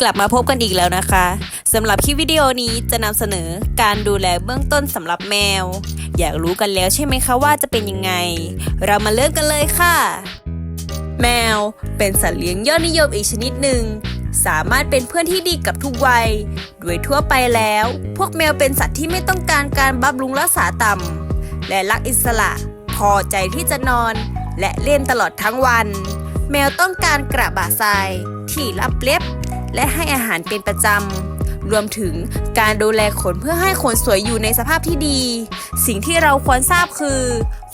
กลับมาพบกันอีกแล้วนะคะสำหรับคลิปวิดีโอนี้จะนำเสนอการดูแลเบื้องต้นสำหรับแมว อยากรู้กันแล้วใช่ไหมคะว่าจะเป็นยังไง เรามาเริ่มกันเลยค่ะ แมวเป็นสัตว์เลี้ยงยอดนิยมอีกชนิดหนึ่งสามารถเป็นเพื่อนที่ดีกับทุกวัย โดยทั่วไปแล้ว พวกแมวเป็นสัตว์ที่ไม่ต้องการการบำรุงรักษาต่ำและรักอิสระ พอใจที่จะนอน และเล่นตลอดทั้งวัน แมวต้องการกระบะทราย ที่รับเล็บ และให้อาหารเป็นประจำ รวมถึงการดูแลขนเพื่อให้ขนสวยอยู่ในสภาพที่ดี สิ่งที่เราควรทราบคือ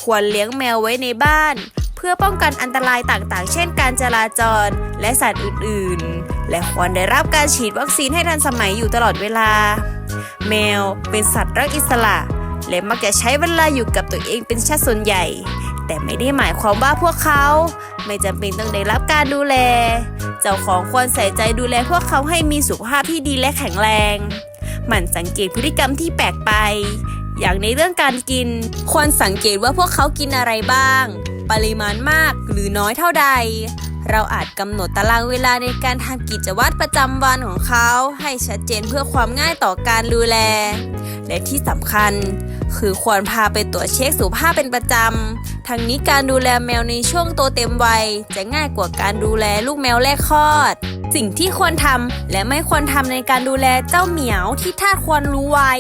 ควรเลี้ยงแมวไว้ในบ้าน เพื่อป้องกันอันตรายต่างๆ เช่น การจราจรและสัตว์อื่นๆ และควรได้รับการฉีดวัคซีนให้ทันสมัยอยู่ตลอดเวลา แมวเป็นสัตว์รักอิสระ และมักจะใช้เวลาอยู่กับตัวเองเป็นชาติส่วนใหญ่ แต่ไม่ได้หมายความว่าพวกเขา ไม่จำเป็นต้องได้รับการดูแล เจ้าของควรใส่ใจดูแลพวกเขาให้มีสุขภาพที่ดีและแข็งแรงหมั่นสังเกตพฤติกรรมที่แปลกไป อย่างในเรื่องการกิน ควรสังเกตว่าพวกเขากินอะไรบ้าง ปริมาณมากหรือน้อยเท่าใด เราอาจกำหนดตารางเวลาในการทำกิจวัตรประจำวันของเขา ให้ชัดเจนเพื่อความง่ายต่อการดูแล และที่สำคัญ คือควรพาไปตรวจเช็คสุขภาพเป็นประจำ ทั้งนี้การดูแลแมวในช่วงโตเต็มวัย จะง่ายกว่าการดูแลลูกแมวแรกคลอด สิ่งที่ควรทำและไม่ควรทำในการดูแลเจ้าเหมียวที่ท่านควรรู้ไว้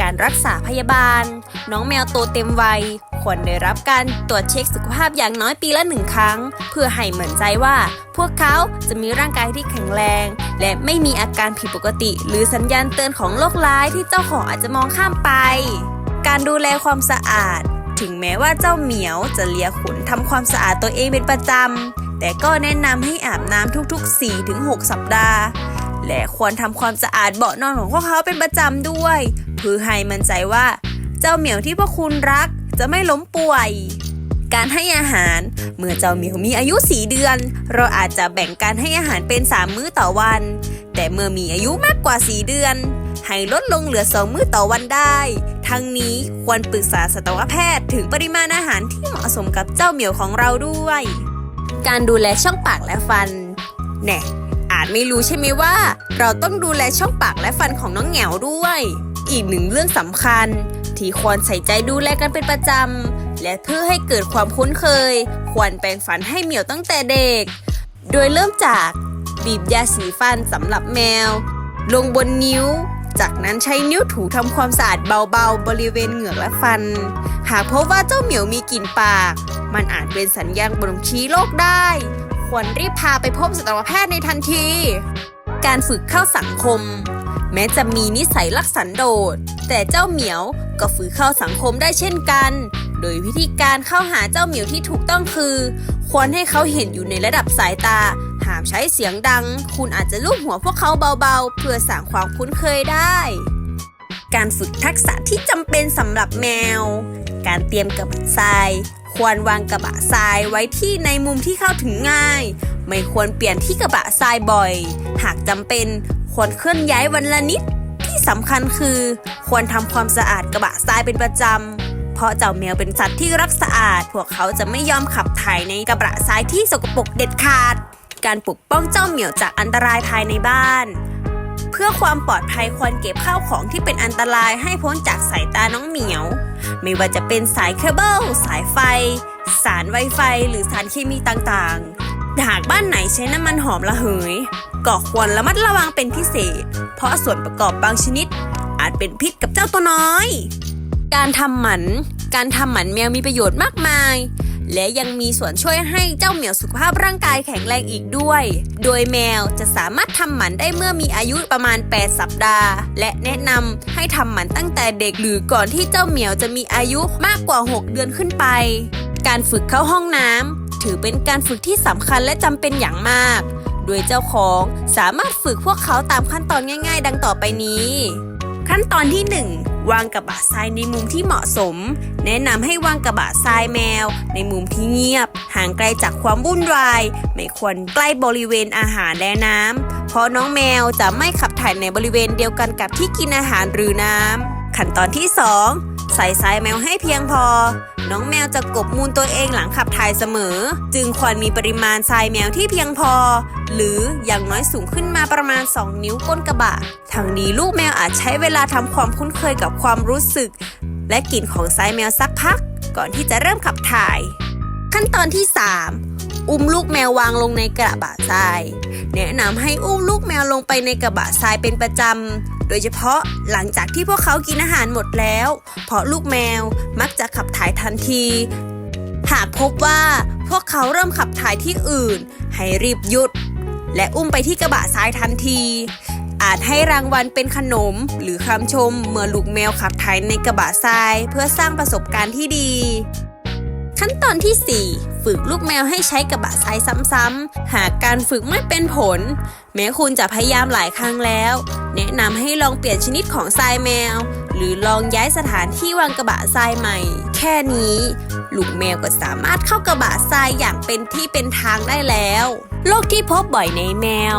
การรักษาพยาบาล น้องแมวโตเต็มวัย ควรได้รับการตรวจเช็คสุขภาพอย่างน้อยปีละหนึ่งครั้ง เพื่อให้เหมือนใจว่า พวกเขาจะมีร่างกายที่แข็งแรง และไม่มีอาการผิดปกติ หรือสัญญาณเตือนของโรคร้ายที่เจ้าของอาจจะมองข้ามไป การดูแลความสะอาด ถึงแม้ว่าเจ้าเหมียวจะเลียขนทำความสะอาดตัวเองเป็นประจำแต่ก็แนะนำให้อาบน้ำทุกๆ 4-6 สัปดาห์และควรทำความสะอาดเบาะนอนของพวกเขาเป็นประจำด้วยเพื่อให้มั่นใจว่า เจ้าเหมียวที่พวกคุณรัก จะไม่ล้มป่วย การให้อาหาร เมื่อเจ้าเหมียวมีอายุ4เดือน เราอาจจะแบ่งการให้อาหารเป็น 3 มื้อต่อวัน แต่เมื่อมีอายุมากกว่า4เดือน ให้ลดลงเหลือ2มื้อต่อวันได้ ทั้งนี้ควรปรึกษาสัตวแพทย์ถึงปริมาณอาหารที่เหมาะสมกับเจ้าเหมียวของเราด้วย การดูแลช่องปากและฟันแน่อาจไม่รู้ใช่ไหมว่า เราต้องดูแลช่องปากและฟันของน้องแหงวด้วย อีกหนึ่งเรื่องสำคัญ ที่ควรใส่ใจดูแลกันเป็นประจำ และเพื่อให้เกิดความคุ้นเคย ควรแปรงฟันให้เหมียวตั้งแต่เด็ก โดยเริ่มจากบีบยาสีฟันสำหรับแมว ลงบนนิ้ว จากนั้นใช้นิ้วถูทำความสะอาดเบาๆ บริเวณเหงือกและฟัน หากพบว่าเจ้าเหมียวมีกลิ่นปาก มันอาจเป็นสัญญาณบ่งชี้โรคได้ ควรรีบพาไปพบสัตวแพทย์ในทันที การฝึกเข้าสังคม แม้จะมีนิสัยลักสันโดษ แต่เจ้าเหมียวก็ฝึกเข้าสังคมได้เช่นกัน โดยวิธีการเข้าหาเจ้าเหมียวที่ถูกต้องคือ ควรให้เขาเห็นอยู่ในระดับสายตาห้ามใช้เสียงดัง คุณอาจจะลูบหัวพวกเขาเบาๆ เพื่อสร้างความคุ้นเคยได้ การฝึกทักษะที่จำเป็นสำหรับแมว การเตรียมกระบะทราย ควรวางกระบะทรายไว้ที่ในมุมที่เข้าถึงง่าย ไม่ควรเปลี่ยนที่กระบะทรายบ่อย หากจำเป็น ควรเคลื่อนย้ายวันละนิด ที่สำคัญคือ ควรทำความสะอาดกระบะทรายเป็นประจำ เพราะเจ้าแมวเป็นสัตว์ที่รักสะอาด พวกเขาจะไม่ยอมขับถ่ายในกระบะทรายที่สกปรกเด็ดขาด การปกป้องเจ้าเหมียวจากอันตรายภายในบ้าน เพื่อความปลอดภัยควรเก็บข้าวของที่เป็นอันตรายให้พ้นจากสายตาน้องเหมียว ไม่ว่าจะเป็นสายเคเบิลสายไฟ สารไวไฟ หรือสารเคมีต่างๆ หากบ้านไหนใช้น้ำมันหอมระเหย ก็ควรระมัดระวังเป็นพิเศษ เพราะส่วนประกอบบางชนิด อาจเป็นพิษกับเจ้าตัวน้อย การทำหมัน การทำหมันแมวมีประโยชน์มากมาย และยังมีส่วนช่วยให้เจ้าเหมียวสุขภาพร่างกายแข็งแรงอีกด้วย โดยแมวจะสามารถทำหมันได้เมื่อมีอายุประมาณ 8 สัปดาห์ และแนะนำให้ทำหมันตั้งแต่เด็กหรือก่อนที่เจ้าเหมียวจะมีอายุมากกว่า 6 เดือนขึ้นไป การฝึกเข้าห้องน้ำ ถือเป็นการฝึกที่สำคัญและจำเป็นอย่างมาก โดยเจ้าของสามารถฝึกพวกเขาตามขั้นตอนง่าย ๆ ดังต่อไปนี้ ขั้นตอนที่ 1 วางกระบะทรายในมุมที่เหมาะสม แนะนำให้วางกระบะทรายแมว ในมุมที่เงียบ ห่างไกลจากความวุ่นวาย ไม่ควรใกล้บริเวณอาหารและน้ำเพราะน้องแมวจะไม่ขับถ่ายในบริเวณเดียวกันกับที่กินอาหารหรือน้ำขั้นตอนที่ 2 ใส่ทรายแมวให้เพียงพอ น้องแมวจะกบมูลตัวเองหลังขับถ่ายเสมอ จึงควรมีปริมาณทรายแมวที่เพียงพอ หรืออย่างน้อยสูงขึ้นมาประมาณ 2 นิ้วก้นกระบะทางนี้ลูกแมวอาจใช้เวลาทำความคุ้นเคยกับความรู้สึก และกลิ่นของทรายแมวสักพัก ก่อนที่จะเริ่มขับถ่าย ขั้นตอนที่ 3อุ้มลูกแมววางลงในกระบะทราย แนะนำให้อุ้มลูกแมวลงไปในกระบะทรายเป็นประจำ โดยเฉพาะหลังจากที่พวกเขากินอาหารหมดแล้ว เพราะลูกแมวมักจะขับถ่ายทันที หากพบว่าพวกเขาเริ่มขับถ่ายที่อื่น ให้รีบหยุด และอุ้มไปที่กระบะทรายทันที อาจให้รางวัลเป็นขนมหรือคำชมเมื่อลูกแมวขับถ่ายในกระบะทราย เพื่อสร้างประสบการณ์ที่ดี ขั้นตอนที่ 4 ฝึกลูกแมวให้ใช้กระบะทรายซ้ำๆ หากการฝึกไม่เป็นผล แม้คุณจะพยายามหลายครั้งแล้ว แนะนำให้ลองเปลี่ยนชนิดของทรายแมว หรือลองย้ายสถานที่วางกระบะทรายใหม่ แค่นี้ ลูกแมวก็สามารถเข้ากระบะทรายอย่างเป็นที่เป็นทางได้แล้วโรคที่พบบ่อยในแมว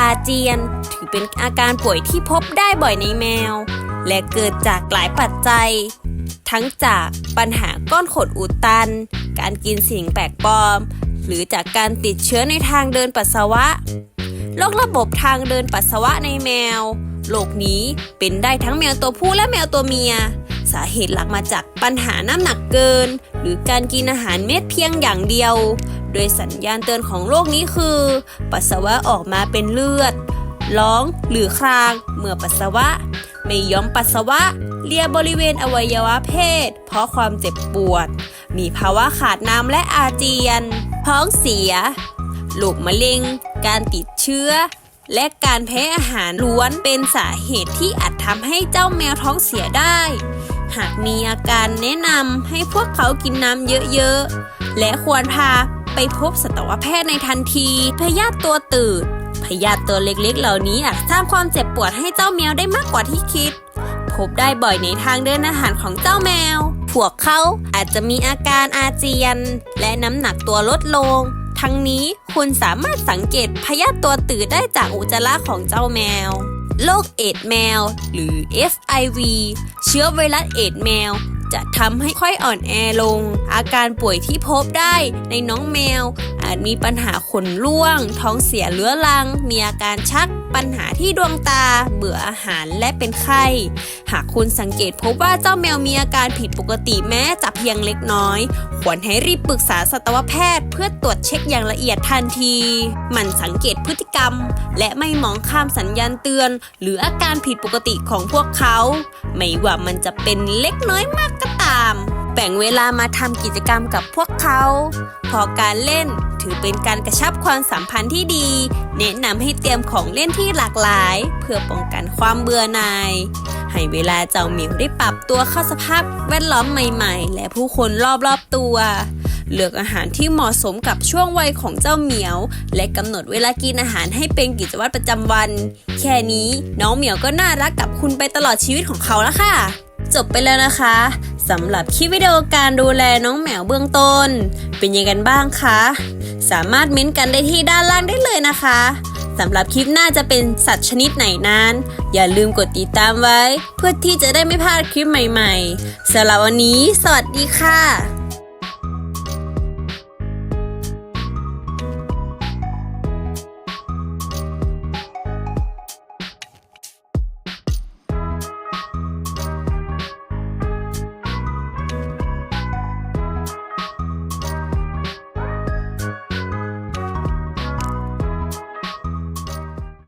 อาเจียนถือเป็นอาการป่วยที่พบได้บ่อยในแมว และเกิดจากหลายปัจจัย ทั้งจากปัญหาก้อนขดอุดตัน การกินสิ่งแปลกปลอม หรือจากการติดเชื้อในทางเดินปัสสาวะโรคระบบทางเดินปัสสาวะในแมวโรคนี้เป็นได้ทั้งแมวตัวผู้และแมวตัวเมีย สาเหตุหลักมาจากปัญหาน้ำหนักเกิน หรือการกินอาหารเม็ดเพียงอย่างเดียว โดยสัญญาณเตือนของโรคนี้คือ ปัสสาวะออกมาเป็นเลือด ร้องหรือคราง เมื่อปัสสาวะ ไม่ยอมปัสสาวะ เลียบริเวณอวัยวะเพศ เพราะความเจ็บปวด มีภาวะขาดน้ำและอาเจียน ท้องเสียโรคมะเร็ง การติดเชื้อ และการแพ้อาหารล้วนเป็นสาเหตุที่อาจทำให้เจ้าแมวท้องเสียได้ หากมีอาการแนะนำให้พวกเขากินน้ำเยอะๆ และควรพาไปพบสัตวแพทย์ในทันที พยาธิตัวตืดพยาธิตัวเล็กๆ เหล่านี้อาจสร้างความเจ็บปวดให้เจ้าแมวได้มากกว่าที่คิด พบได้บ่อยในทางเดินอาหารของเจ้าแมว พวกเขาอาจจะมีอาการอาเจียน และน้ำหนักตัวลดลง ทั้งนี้คุณสามารถสังเกตพยาธิตัวตืดได้จากอุจจาระของเจ้าแมวโรคเอดแมว หรือ FIV เชื้อไวรัสเอดแมว จะทำให้ค่อยอ่อนแอลง อาการป่วยที่พบได้ในน้องแมว อาจมีปัญหาขนร่วง ท้องเสียเรื้อรัง มีอาการชัก ปัญหาที่ดวงตา เบื่ออาหารและเป็นไข้ หากคุณสังเกตพบว่าเจ้าแมวมีอาการผิดปกติแม้จะเพียงเล็กน้อย ควรให้รีบปรึกษาสัตวแพทย์ เพื่อตรวจเช็คอย่างละเอียดทันทีหมั่นสังเกตพฤติกรรม และไม่มองข้ามสัญญาณเตือน หรืออาการผิดปกติของพวกเขา ไม่ว่ามันจะเป็นเล็กน้อยมากก็ตามแบ่งเวลามาทำกิจกรรมกับพวกเขา พอการเล่น ถือเป็นการกระชับความสัมพันธ์ที่ดี แนะนำให้เตรียมของเล่นที่หลากหลาย เพื่อป้องกันความเบื่อหน่ายให้เวลาเจ้าเหมียวได้ปรับตัวเข้าสภาพแวดล้อมใหม่ๆ และผู้คนรอบๆตัว เลือกอาหารที่เหมาะสมกับช่วงวัยของเจ้าเหมียว และกำหนดเวลากินอาหารให้เป็นกิจวัตรประจำวัน แค่นี้น้องเหมียวก็น่ารักกับคุณไปตลอดชีวิตของเขาแล้วค่ะ จบไปแล้วนะคะสำหรับคลิปวิดีโอการดูแลน้องแมวเบื้องต้น เป็นยังไงกันบ้างคะ สามารถเม้นกันได้ที่ด้านล่างได้เลยนะคะสำหรับคลิปหน้าจะเป็นสัตว์ชนิดไหนนั้น อย่าลืมกดติดตามไว้ เพื่อที่จะได้ไม่พลาดคลิปใหม่ ๆสำหรับวันนี้ สวัสดีค่ะ